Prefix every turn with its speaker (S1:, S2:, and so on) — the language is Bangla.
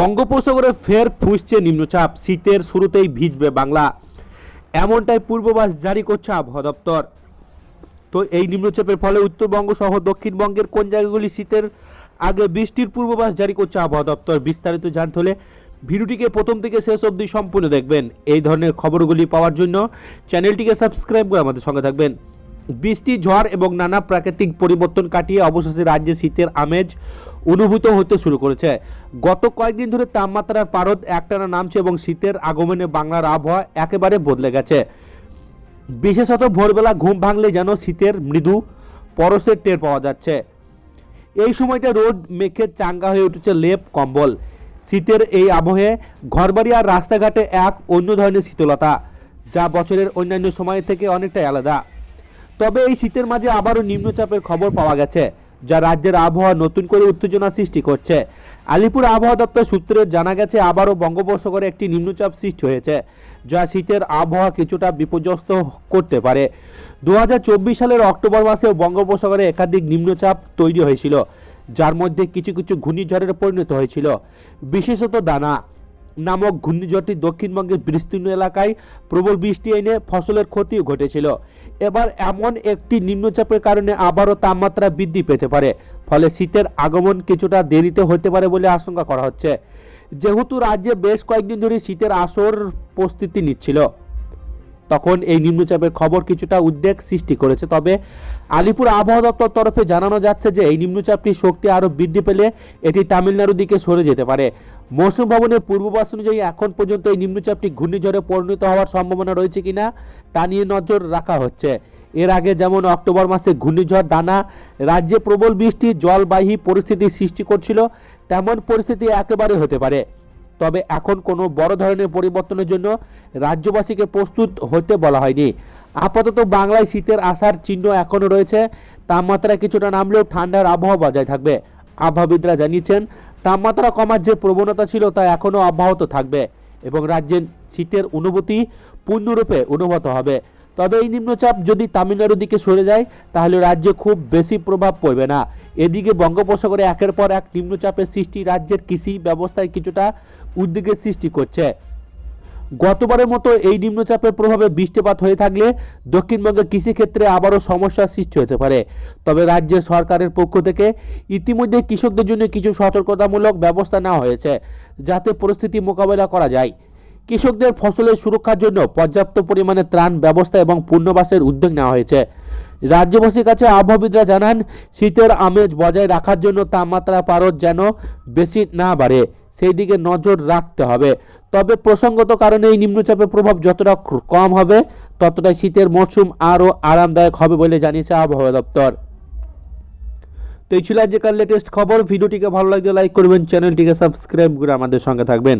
S1: বঙ্গোপসাগরে ফের ফুসছে নিম্নচাপ। শীতের শুরুতেই ভিজবে বাংলা। এমনটাই পূর্বাভাস জারি করছে আবহাওয়া দপ্তর। তো এই নিম্নচাপের ফলে উত্তরবঙ্গ সহ দক্ষিণবঙ্গের কোন জায়গাগুলি শীতের আগে বৃষ্টির পূর্বাভাস জারি করছে আবহাওয়া দপ্তর? বিস্তারিত জানতে হলে ভিডিওটিকে প্রথম থেকে শেষ অবধি সম্পূর্ণ দেখবেন। এই ধরনের খবরগুলি পাওয়ার জন্য চ্যানেলটিকে সাবস্ক্রাইব করে আমাদের সঙ্গে থাকবেন। বৃষ্টি, ঝড় এবং নানা প্রাকৃতিক পরিবর্তন কাটিয়ে অবশেষে রাজ্যে শীতের আমেজ অনুভূত হতে শুরু করেছে। গত কয়েকদিন ধরে তাপমাত্রার পারদ একটানা নামছে এবং শীতের আগমনে বাংলার আবহাওয়া একেবারে বদলে গেছে। বিশেষত ভোরবেলা ঘুম ভাঙলে যেন শীতের মৃদু পরশের টের পাওয়া যাচ্ছে। এই সময়টা রোদ মেঘে চাঙ্গা হয়ে উঠেছে লেপ, কম্বল। শীতের এই আবহে ঘরবাড়ি আর রাস্তাঘাটে এক অন্য ধরনের শীতলতা, যা বছরের অন্যান্য সময় থেকে অনেকটাই আলাদা। তবে এই শীতের মাঝে আবারও নিম্নচাপের খবর পাওয়া গেছে, যা রাজ্যের আবহাওয়া নতুন করে উত্তেজনা সৃষ্টি করছে। আলিপুর আবহাওয়া দপ্তর সূত্রে জানা গেছে, আবারও বঙ্গোপসাগরে একটি নিম্নচাপ সৃষ্টি হয়েছে, যা শীতের আবহাওয়া কিছুটা বিপর্যস্ত করতে পারে। দুহাজার চব্বিশ সালের অক্টোবর মাসেও বঙ্গোপসাগরে একাধিক নিম্নচাপ তৈরি হয়েছিল, যার মধ্যে কিছু কিছু ঘূর্ণিঝড়ের পরিণত হয়েছিল। বিশেষত দানা। নামক ঘূর্ণিঝড়টি দক্ষিণবঙ্গের বিস্তীর্ণ এলাকায় প্রবল বৃষ্টি এনে ফসলের ক্ষতি ঘটেছিল। এবার এমন একটি নিম্নচাপের কারণে আবারও তাপমাত্রা বৃদ্ধি পেতে পারে, ফলে শীতের আগমন কিছুটা দেরিতে হতে পারে বলে আশঙ্কা করা হচ্ছে। যেহেতু রাজ্যে বেশ কয়েকদিন ধরে শীতের আসর প্রস্তুতি নিচ্ছিল। তখন এই নিম্নচাপের খবর কিছুটা উদ্বেগ সৃষ্টি করেছে। তবে আলিপুর আবহাওয়া দপ্তর তরফে জানানো যাচ্ছে যে, এই নিম্নচাপটির শক্তি আরও বৃদ্ধি পেলে এটি তামিলনাড়ুর দিকে সরে যেতে পারে। মৌসুম ভবনের পূর্বাভাস অনুযায়ী এখন পর্যন্ত এই নিম্নচাপটি ঘূর্ণিঝড়ে পরিণত হওয়ার সম্ভাবনা রয়েছে কিনা, তা নিয়ে নজর রাখা হচ্ছে। এর আগে যেমন অক্টোবর মাসে ঘূর্ণিঝড়, দানা, রাজ্যে প্রবল বৃষ্টি, জলবাহী পরিস্থিতি সৃষ্টি করছিল, তেমন পরিস্থিতি একেবারে হতে পারে। তবে এখন কোনো বড় ধরনের পরিবর্তনের জন্য রাজ্যবাসীকে প্রস্তুত হতে বলা হয়নি। আপাতত বাংলায় শীতের আসার চিহ্ন এখনও রয়েছে। তাপমাত্রা কিছুটা নামলেও ঠান্ডার আবহাওয়া বজায় থাকবে। আবহাওয়াবিদরা জানিয়েছেন, তাপমাত্রা কমার যে প্রবণতা ছিল তা এখনও অব্যাহত থাকবে এবং রাজ্যের শীতের অনুভূতি পূর্ণরূপে অনুভূত হবে। তবে এই নিম্নচাপ যদি তামিলনাড়ুর দিকে সরে যায়, তাহলে রাজ্যে খুব বেশি প্রভাব পড়বে না। এদিকে বঙ্গোপসাগরে একের পর এক নিম্নচাপের সৃষ্টি রাজ্যের কৃষি ব্যবস্থায় কিছুটা উদ্বেগের সৃষ্টি করছে। গতবারের মতো এই নিম্নচাপের প্রভাবে বৃষ্টিপাত হয়ে থাকলে দক্ষিণবঙ্গের কৃষিক্ষেত্রে আবারও সমস্যার সৃষ্টি হতে পারে। তবে রাজ্য সরকারের পক্ষ থেকে ইতিমধ্যে কৃষকদের জন্য কিছু সতর্কতামূলক ব্যবস্থা নেওয়া হয়েছে, যাতে পরিস্থিতি মোকাবেলা করা যায়। কৃষকদের ফসলের সুরক্ষার জন্য পর্যাপ্ত পরিমাণে ত্রাণ ব্যবস্থা এবং পুনর্বাসের উদ্যোগ নেওয়া হয়েছে। রাজ্যবাসীর কাছে আবহাওয়াবিদরা জানান, শীতের আমেজ বজায় রাখার জন্য তাপমাত্রা পারদ যেন বেশি না বাড়ে সেই দিকে নজর রাখতে হবে। তবে প্রসঙ্গত কারণে এই নিম্নচাপের প্রভাব যতটা কম হবে, ততটাই শীতের মরশুম আরও আরামদায়ক হবে বলে জানিয়েছে আবহাওয়া দপ্তর। তো এই ছিল আজকের লেটেস্ট খবর। ভিডিওটিকে ভালো লাগলে লাইক করবেন, চ্যানেলটিকে সাবস্ক্রাইব করে আমাদের সঙ্গে থাকবেন।